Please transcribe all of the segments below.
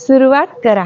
सुरुवात करा.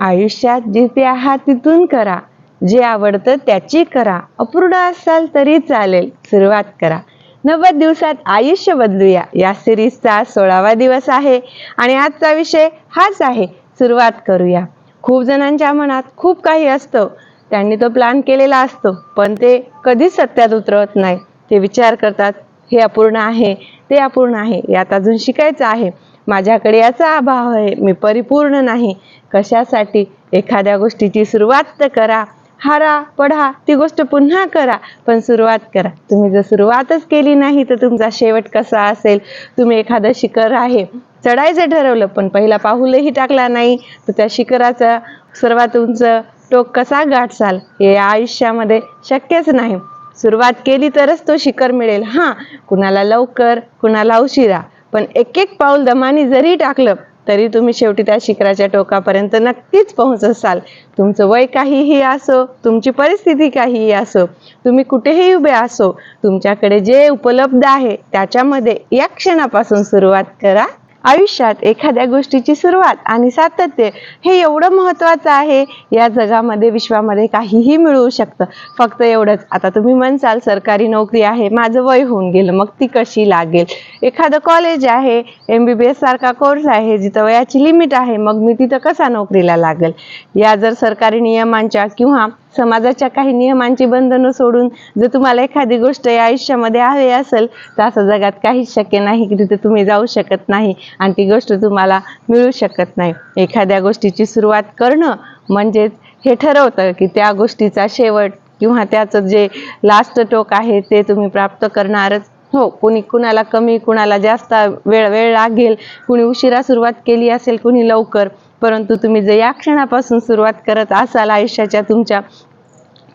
आयुष्यात जिथे आहात तिथून करा. जे आवडतं त्याची करा. अपूर्ण असाल तरी चालेल. सुरुवात करा. नव्वद दिवसात आयुष्य बदलूया. या सिरीजचा सोळावा दिवस आहे आणि आजचा विषय हाच आहे. सुरुवात करूया. खूप जणांच्या मनात खूप काही असतं. त्यांनी तो प्लॅन केलेला असतो. पण ते कधीच सत्यात उतरवत नाही. ते विचार करतात हे अपूर्ण आहे. ते अपूर्ण आहे. यात अजून शिकायचं आहे. माझ्याकडे याचा अभाव आहे. मी परिपूर्ण नाही. कशासाठी? एखाद्या गोष्टीची सुरुवात तर करा. हारा पढा ती गोष्ट पुन्हा करा. पण सुरुवात करा. तुम्ही जर सुरुवातच केली नाही तर तुमचा शेवट कसा असेल? तुम्ही एखादं शिखर आहे. चढायचं ठरवलं पण पहिला पाऊलही टाकला नाही. तर त्या शिखराचा सर्वात उंच टोक कसा गाठसाल हे आयुष्यामध्ये शक्यच नाही. सुरुवात केली तरच तो शिखर मिळेल. हां कुणाला लवकर कुणाला उशिरा. पण एक एक पाऊल दमानी जरी टाकलं तरी तुम्ही शेवटी त्या शिखराच्या टोकापर्यंत नक्कीच पोहोच असाल. तुमचं वय काहीही असो तुमची परिस्थिती काहीही असो तुम्ही कुठेही उभे असो तुमच्याकडे जे उपलब्ध आहे त्याच्यामध्ये या क्षणापासून सुरुवात करा. आयुष्यात एखाद्या गोष्टीची सुरुवात आणि सातत्य हे एवढं महत्त्वाचं आहे या जगामध्ये विश्वामध्ये काहीही मिळू शकतं. फक्त एवढंच. आता तुम्ही म्हणसाल सरकारी नोकरी आहे माझं वय होऊन गेलं मग ती कशी लागेल? एखादं कॉलेज आहे एम बी बी एस सारखा कोर्स आहे जिथं वयाची लिमिट आहे मग मी तिथं कसा नोकरीला लागेल? या जर सरकारी नियमांच्या किंवा समाजाच्या काही नियमांची बंधनं सोडून जर तुम्हाला एखादी गोष्ट या आयुष्यामध्ये हवी असेल तर असं जगात काहीच शक्य नाही की तिथे तुम्ही जाऊ शकत नाही. आणि ती गोष्ट तुम्हाला मिळू शकत नाही. एखाद्या गोष्टीची सुरुवात करणं म्हणजेच हे ठरवतं की त्या गोष्टीचा शेवट किंवा त्याचं जे लास्ट टोक आहे ते तुम्ही प्राप्त करणारच. हो कुणी कुणाला कमी कुणाला जास्त वेळ वेळ लागेल कुणी उशिरा सुरुवात केली असेल कुणी लवकर. परंतु तुम्ही जर या क्षणापासून सुरुवात करत असाल आयुष्याच्या तुमच्या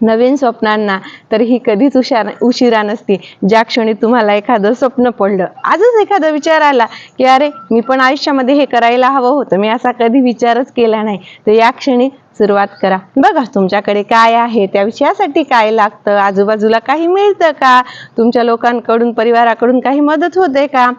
नवीन स्वप्नांना तर ही कधीच उशार उशिरा नसती. ज्या क्षणी तुम्हाला एखादं स्वप्न पडलं आजच एखादा विचार आला की अरे मी पण आयुष्यामध्ये हे करायला हवं होतं. मी असा कधी विचारच केला नाही. तर या क्षणी सुरुवात करा. बघा तुमच्याकडे काय आहे त्या विषयासाठी काय लागतं आजूबाजूला काही मिळतं का? तुमच्या लोकांकडून परिवाराकडून काही मदत होते का?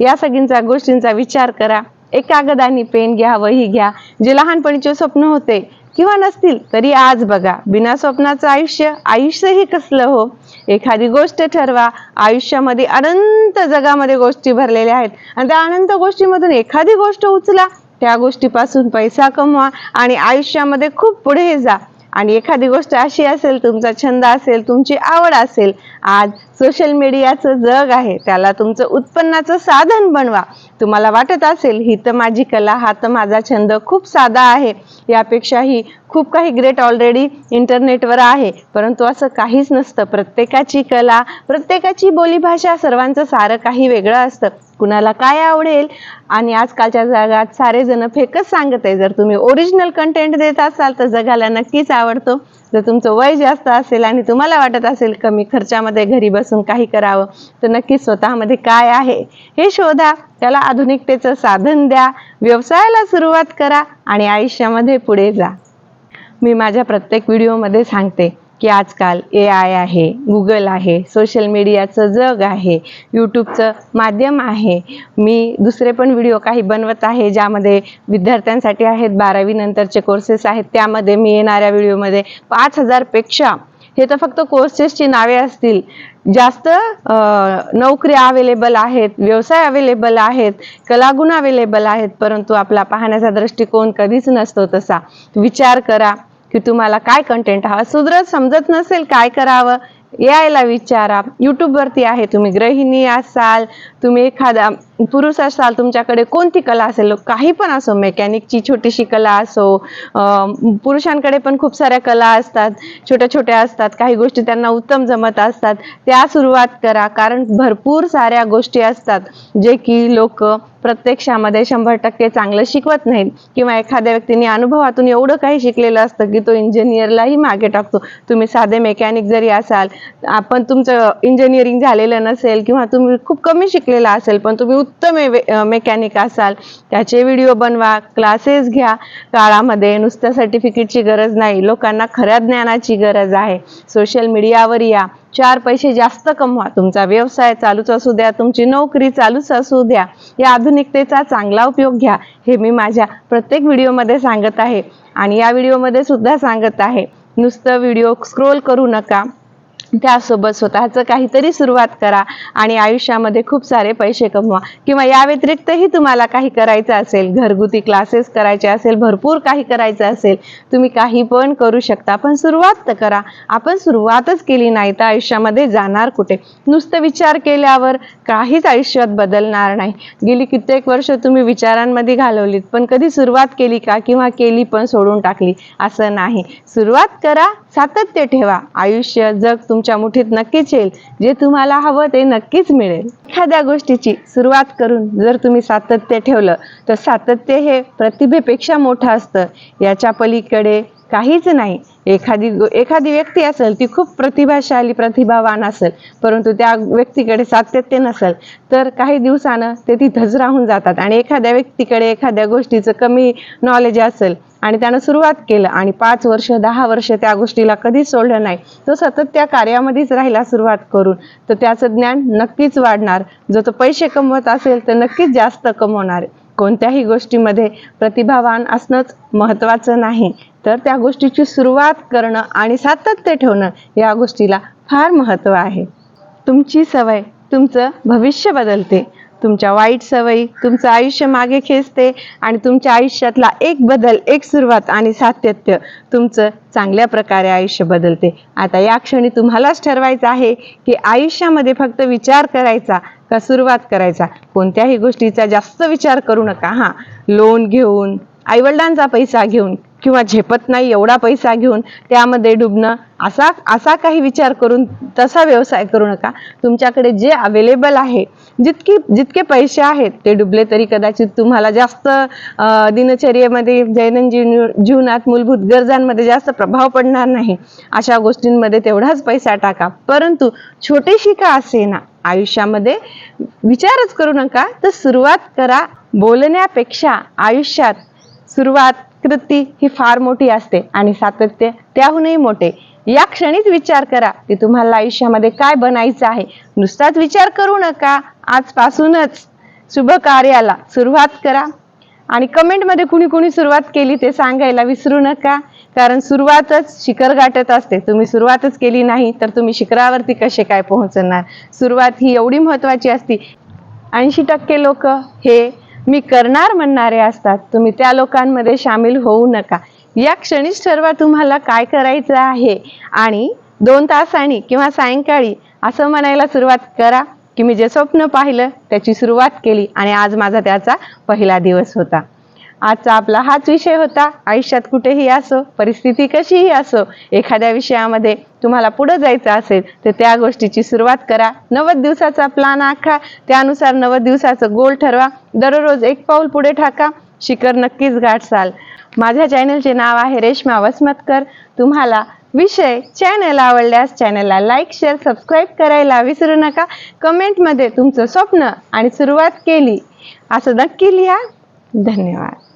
या सगळींचा गोष्टींचा विचार करा. एक कागद आणि पेन घ्या वही घ्या. जे लहानपणीचे स्वप्न होते किंवा नसतील तरी आज बघा. बिना स्वप्नाचं आयुष्य आयुष्यही कसलं हो? एखादी गोष्ट ठरवा. आयुष्यामध्ये अनंत जगामध्ये गोष्टी भरलेल्या आहेत. आणि त्या अनंत गोष्टीमधून एखादी गोष्ट उचला त्या गोष्टीपासून पैसा कमवा आणि आयुष्यामध्ये खूप पुढे जा. आणि एखादी गोष्ट अशी असेल तुमचा छंद असेल तुमची आवड असेल आज सोशल मीडियाचं जग आहे त्याला तुमचं उत्पन्नाचं साधन बनवा. तुम्हाला वाटत असेल ही तर माझी कला हा तर माझा छंद खूप साधा आहे. यापेक्षाही खूप काही ग्रेट ऑलरेडी इंटरनेटवर आहे. परंतु असं काहीच नसतं. प्रत्येकाची कला प्रत्येकाची बोलीभाषा सर्वांचं सारं काही वेगळं असतं. कुणाला काय आवडेल आणि आजकालच्या जगात सारे जण फेकच सांगत आहे जर तुम्ही ओरिजिनल कंटेंट देत असाल तर जगाला नक्कीच आवडतो. जर तुमचं वय जास्त असेल आणि तुम्हाला वाटत असेल कमी खर्चामध्ये घरी बसून काही करावं तर नक्कीच स्वतःमध्ये काय आहे हे शोधा. त्याला आधुनिकतेचं साधन द्या. व्यवसायाला सुरुवात करा आणि आयुष्यामध्ये पुढे जा. मी माझ्या प्रत्येक व्हिडिओमध्ये सांगते की आजकाल ए आय आहे गुगल आहे सोशल मीडियाचं जग आहे यूट्यूबचं माध्यम आहे. मी दुसरे पण व्हिडिओ काही बनवत आहे ज्यामध्ये विद्यार्थ्यांसाठी आहेत बारावी नंतरचे कोर्सेस आहेत. त्यामध्ये मी येणाऱ्या व्हिडिओमध्ये पाच हजारपेक्षा हे तर फक्त कोर्सेसची नावे असतील. जास्त नोकऱ्या अवेलेबल आहेत व्यवसाय अवेलेबल आहेत कलागुण अवेलेबल आहेत परंतु आपला पाहण्याचा दृष्टिकोन कधीच नसतो तसा. विचार करा. की तुम्हाला काय कंटेंट हवा. सुधरत समजत नसेल काय करावं यायला विचारा. यूट्यूबवरती आहे तुम्ही गृहिणी असाल तुम्ही एखादा पुरुष असाल तुमच्याकडे कोणती कला असेल? काही पण असो मेकॅनिकची छोटीशी कला असो पुरुषांकडे पण खूप साऱ्या कला असतात छोट्या छोट्या असतात काही गोष्टी त्यांना उत्तम जमत असतात त्या सुरुवात करा. कारण भरपूर साऱ्या गोष्टी असतात जे की लोक प्रत्यक्षामध्ये शंभर टक्के चांगलं शिकवत नाहीत. किंवा एखाद्या व्यक्तीने अनुभवातून एवढं काही शिकलेलं असतं की तो इंजिनियरलाही मागे टाकतो. तुम्ही साधे मेकॅनिक जरी असाल आपण तुमचं इंजिनिअरिंग झालेलं नसेल किंवा तुम्ही खूप कमी शिकलेला असेल पण तुम्ही उत्तम मेकॅनिक असाल त्याचे व्हिडिओ बनवा क्लासेस घ्या. काळामध्ये नुसत्या सर्टिफिकेटची गरज नाही लोकांना खऱ्या ज्ञानाची गरज आहे. सोशल मीडियावर या. चार पैसे जास्त कमवा. तुमचा व्यवसाय चालूच असू द्या तुमची नोकरी चालूच असू द्या. या आधुनिकतेचा चांगला उपयोग घ्या. हे मी माझ्या प्रत्येक व्हिडिओमध्ये सांगत आहे. आणि या व्हिडिओमध्ये सुद्धा सांगत आहे. नुसतं व्हिडिओ स्क्रोल करू नका. त्यासोबत स्वतःचं काहीतरी सुरुवात करा आणि आयुष्यामध्ये खूप सारे पैसे कमवा. किंवा या व्यतिरिक्तही तुम्हाला काही करायचं असेल घरगुती क्लासेस करायचे असेल भरपूर काही करायचं असेल तुम्ही काही पण करू शकता. पण सुरुवात तर करा. आपण सुरुवातच केली नाही तर आयुष्यामध्ये जाणार कुठे? नुसतं विचार केल्यावर काहीच आयुष्यात बदलणार नाही. गेली कित्येक वर्ष तुम्ही विचारांमध्ये घालवलीत पण कधी सुरुवात केली का किंवा केली पण सोडून टाकली? असं नाही. सुरुवात करा सातत्य ठेवा. आयुष्य जग तुमच्या मुठीत नक्कीच येईल. जे तुम्हाला हवं ते नक्कीच मिळेल. एखाद्या गोष्टीची सुरुवात करून जर तुम्ही सातत्य ठेवलं तर सातत्य हे प्रतिभेपेक्षा मोठं असतं. याच्या पलीकडे काहीच नाही. एखादी एखादी व्यक्ती असेल ती खूप प्रतिभाशाली प्रतिभावान असेल परंतु त्या व्यक्तीकडे सातत्य नसेल तर काही दिवसानं ते तिथंच राहून जातात. आणि एखाद्या व्यक्तीकडे एखाद्या गोष्टीचं कमी नॉलेज असेल आणि त्यानं सुरुवात केलं. आणि पाच वर्ष दहा वर्ष त्या गोष्टीला कधीच सोडलं नाही. तो सतत त्या कार्यामध्येच राहिला सुरुवात करून तर त्याचं ज्ञान नक्कीच वाढणार. जो तो पैसे कमवत असेल तर नक्कीच जास्त कमवणार. कोणत्याही गोष्टीमध्ये प्रतिभावान असणंच महत्त्वाचं नाही. तर त्या गोष्टीची सुरुवात करणं आणि सातत्य ठेवणं या गोष्टीला फार महत्त्व आहे. तुमची सवय तुमचं भविष्य बदलते. तुमच्या वाईट सवयी तुमचं आयुष्य मागे खेचते आणि तुमच्या आयुष्यातला एक बदल एक सुरुवात आणि सातत्य तुमचं चांगल्या प्रकारे आयुष्य बदलते. आता या क्षणी तुम्हालाच ठरवायचं आहे की आयुष्यामध्ये फक्त विचार करायचा का सुरुवात करायचा? कोणत्याही गोष्टीचा जास्त विचार करू नका हां. लोन घेऊन आईवडिलांचा पैसा घेऊन किंवा झेपत नाही एवढा पैसा घेऊन त्यामध्ये डुबणं असा असा काही विचार करून तसा व्यवसाय करू नका. तुमच्याकडे जे अवेलेबल आहे जितकी जितके पैसे आहेत ते डुबले तरी कदाचित तुम्हाला जास्त दिनचर्येमध्ये दैनंदिन जीवनात मूलभूत गरजांमध्ये जास्त प्रभाव पडणार नाही. अशा गोष्टींमध्ये तेवढाच पैसा टाका. परंतु छोटीशी का असेना आयुष्यामध्ये विचारच करू नका. तर सुरुवात करा बोलण्यापेक्षा आयुष्यात सुरुवात कृती ही फार मोठी असते आणि सातत्य त्याहूनही मोठे. या क्षणीच विचार करा की तुम्हाला आयुष्यामध्ये काय बनायचं आहे. नुसताच विचार करू नका. आजपासूनच शुभ कार्याला सुरुवात करा. आणि कमेंटमध्ये कुणी कुणी सुरुवात केली ते सांगायला विसरू नका. कारण सुरुवातच शिखर गाठत असते. तुम्ही सुरुवातच केली नाही तर तुम्ही शिखरावरती कसे काय पोहोचणार? सुरुवात ही एवढी महत्वाची असती. ऐंशी टक्के लोक हे मी करणार म्हणणारे असतात. तुम्ही त्या लोकांमध्ये सामील होऊ नका. या क्षणीच ठरवा तुम्हाला काय करायचं आहे? आणि दोन तासांनी किंवा सायंकाळी असं म्हणायला सुरुवात करा की मी जे स्वप्न पाहिलं त्याची सुरुवात केली आणि आज माझा त्याचा पहिला दिवस होता. आजचा आपला हाच विषय होता. आयुष्यात कुठेही असो परिस्थिती कशीही असो एखाद्या विषयामध्ये तुम्हाला पुढं जायचं असेल तर त्या गोष्टीची सुरुवात करा. नव्वद दिवसाचा प्लान आखा. त्यानुसार नव्वद दिवसाचं गोल ठरवा. दररोज एक पाऊल पुढे टाका शिखर नक्कीच गाठसाल माझ्या चॅनलचे नाव आहे रेश्मा वसमतकर. तुम्हाला विषय चॅनल आवडल्यास चॅनलला लाईक शेअर सबस्क्राईब करायला विसरू नका. कमेंटमध्ये तुमचं स्वप्न आणि सुरुवात केली. असं नक्की लिहा. धन्यवाद.